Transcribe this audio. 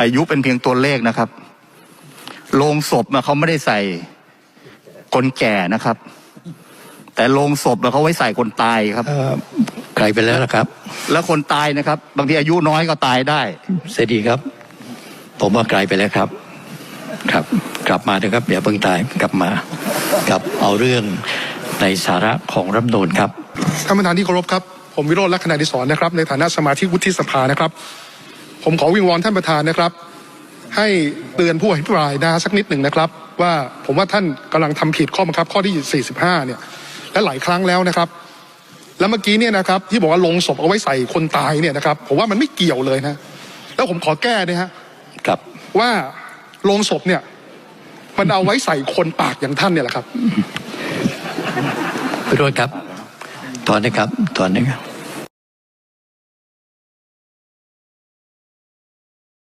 อายุเป็นเพียงตัวเลขนะครับ โลงศพน่ะเขาไม่ได้ใส่คนแก่นะครับ แต่โลงศพน่ะเขาไว้ใส่คนตายครับเอ่อไกลไปแล้วนะครับ แล้วคนตายนะครับ บางทีอายุน้อยก็ตายได้ เสยดีครับ ผมว่าไกลไปแล้วครับ ครับ กลับมาเถอะครับอย่าเพิ่งตายกลับมา กับเอาเรื่องในสาระของรัฐธรรมนูญครับท่านประธานที่เคารพครับ ผมวิโรจน์ลักษณะดิศรนะครับ ในฐานะสมาชิกวุฒิสภานะครับ ผมขอวิงวอนท่านประธานนะครับ ให้เตือนผู้อภิปรายนะสักนิดหนึ่งนะครับ ว่าผมว่าท่านกำลังทำผิดข้อบังคับข้อที่ 45 เนี่ยและหลายครั้งแล้วนะครับ แล้วเมื่อกี้เนี่ยนะครับที่บอกว่าลงศพเอาไว้ใส่คนตายเนี่ยนะครับ ผมว่ามันไม่เกี่ยวเลยนะ แล้วผมขอแก้นะฮะครับว่าโลงศพเนี่ย มันเอาไว้ใส่คนปากอย่างท่านเนี่ยแหละครับพิโรธครับถอนนะครับถอนนะครับ